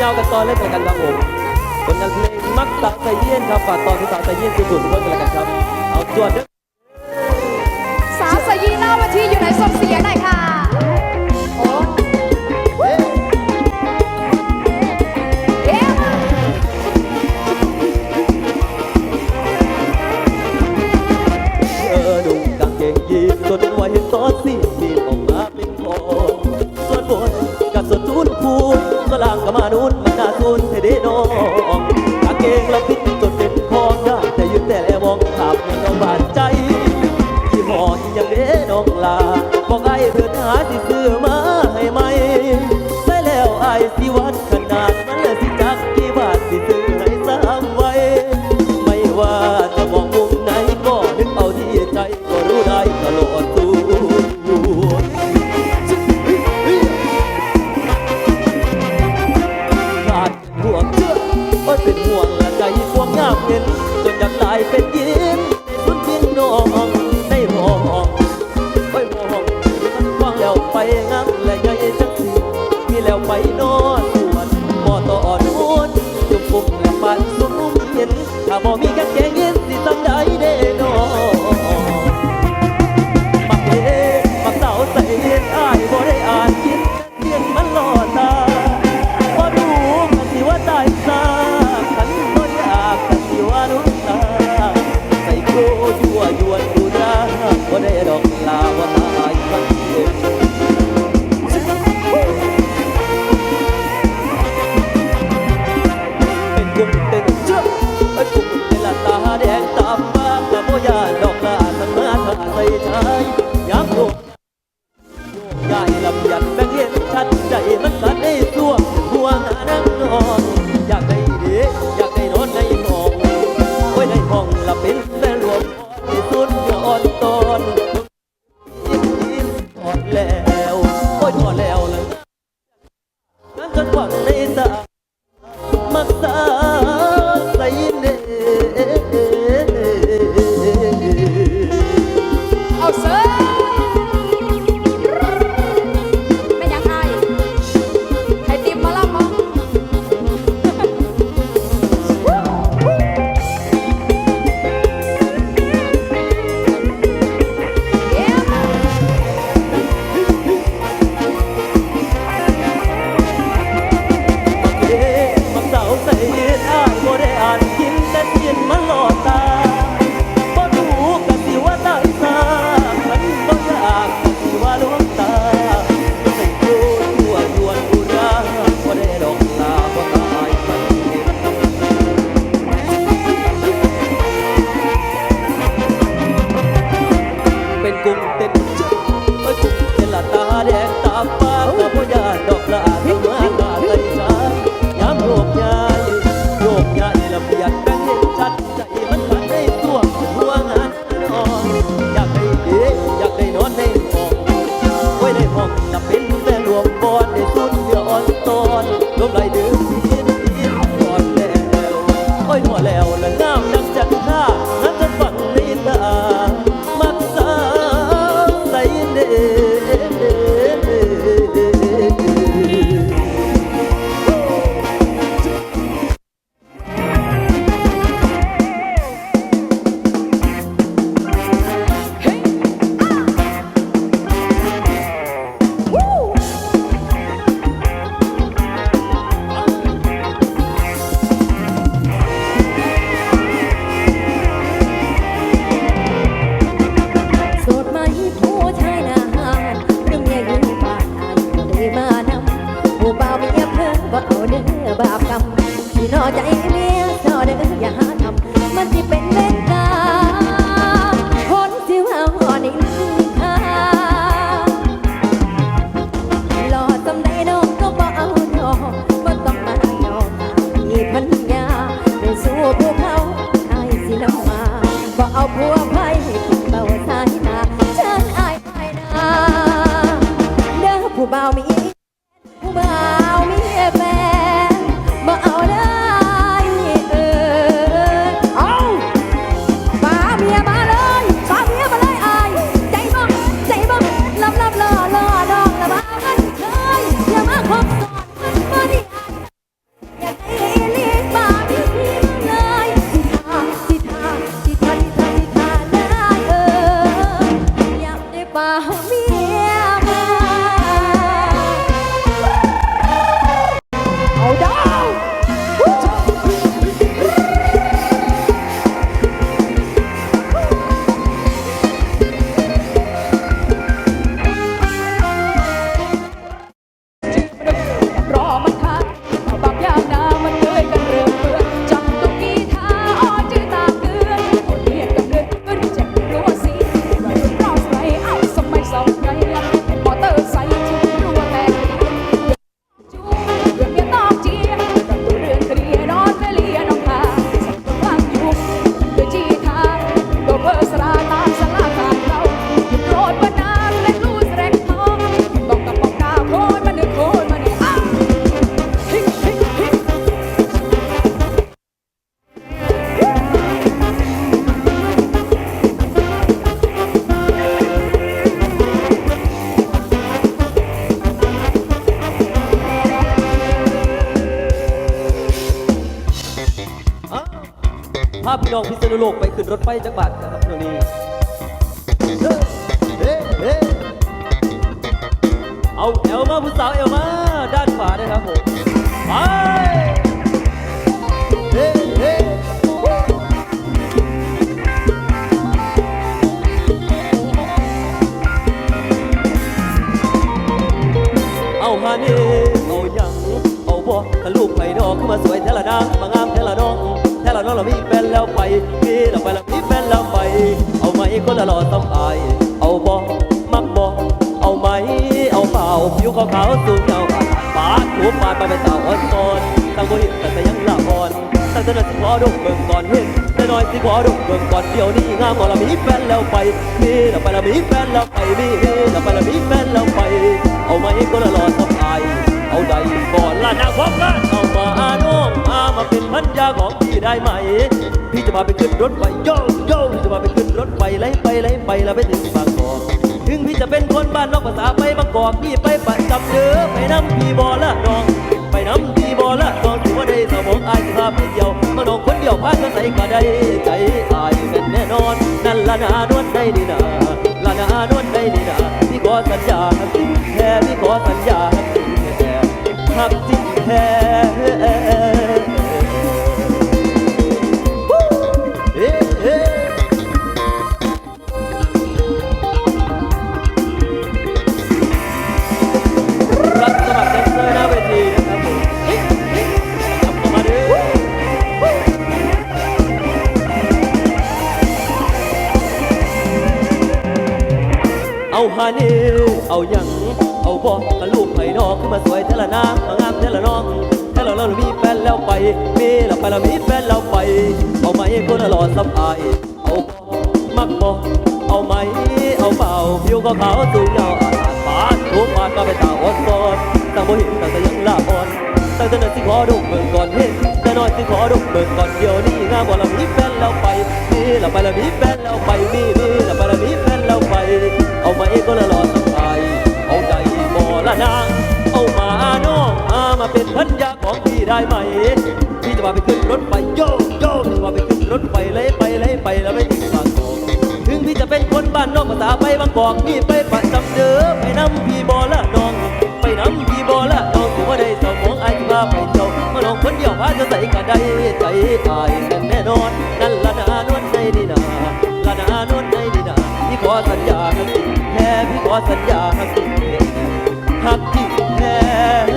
ยาวกันตอนเล่นกันครับผมผลงานเพลงมักตักใจเยี่ยนครับฝากตอนที่สาวใจเยี่ยนคือบุญเพื่อนกันแล้วกันครับ เอาจวดเด้อสาวสยีหน้ามาที่อยู่ไหนส่งเสียหน่อยค่ะ บมันก็บาดใจที่หมอยังเด้น้องลา sir. now. พี่น้องพิษณุโลกไปขึ้นรถไฟจักรบาทครับเดี๋ยวนี้เฮ้เฮ้เฮ้เอาเอวมาผู้สาวเอวมาด้านขวาด้วยครับผมไป เราไปแล้วมีแฟนแล้วไป เอาไหมคนละหล่อต้องอาย เอาบ่มักบ่เอาไหม เอาเปล่าผิวขาวๆสูงเงาอาดปาดหัวปาดไปเป็นสาวอ่อนก่อนตั้งบ่เห็นแต่แต่ยังละอ่อนตั้งแต่นั้นสิขอดมเบิ่งก่อนเห็นแต่น้อยสิขอดมเบิ่งก่อนเดี๋ยวนี้งามเรามีแฟนแล้วไปมีเราไปแล้วมีแฟนแล้วไปมีเราไปแล้วมีแฟนแล้วไป เอาไหมคนละหล่อต้องอายเอาใดก่อนละนางพบกันเอามาอาน้องมามาเป็นพันยาของพี่ได้ไหม พี่จะพาไปขึ้นรถไฟโยโย่พี่จะพาไปขึ้นรถไฟไล่ไปไล่ไปแล้วไปถึงบางกอกถึงพี่จะเป็นคนบ้านนอกภาษาไปบางกอกพี่ไปประจำเด้อไปน้ำพี่บอละน้อง ไปน้ำพี่บอละน้องถือว่าได้สมองอายสิพาไปเดียวมาน้องคนเดียวพากันใส่ก็ได้ใจอายเป็นแน่นอน นั่นละนานวลได้ดีนาละนานวลได้ดีนาพี่ขอสัญญาแท้พี่ขอสัญญา เอาฮานี่เอาหยังเอาบอกกับลูกไผ่นอกขึ้นมาสวยเทละนางมางามเทละน้องเทละเรามีแฟนแล้วไปมีเราไปเรามีแฟนแล้วไป เอาไหมคนละหล่อสับอายเอาบ่มักบ่เอาไหมเอาเปล่าผิวก็ขาวสูงยาวอาดปาดทุกปาดก็ไปตาอ่อนก่อนตั้งบ่เห็นตั้งแต่ยังละอ่อนตั้งแต่นั้นสิขอดมเบิ่งก่อนเห็นแต่น้อยสิขอดมเบิ่งก่อนเดี๋ยวนี้งามบ่เรามีแฟนแล้วไปมีเราไปเรามีแฟนแล้วไป ได้ไหม พี่จะพาไปขึ้นรถไฟโยโย่จะพาไปขึ้นรถไฟเลยไปเลยไปแล้วไม่ถึงบางกอกถึงพี่จะเป็นคนบ้านนอกภาษาไปบางกอกพี่ไปประจำเด้อไปน้ำพี่บอละน้อง ไปน้ำพี่บอละน้องถือว่าได้สมองไอ้ที่ว่าไปเที่ยวมาลองคนเดียวพาจะใส่กันได้ใจอายนั่นแน่นอนนั่นละนานวลในนี่นาละนานวลในนี่นาพี่ขอสัญญาครับแค่พี่ขอสัญญาครับหักที่แท้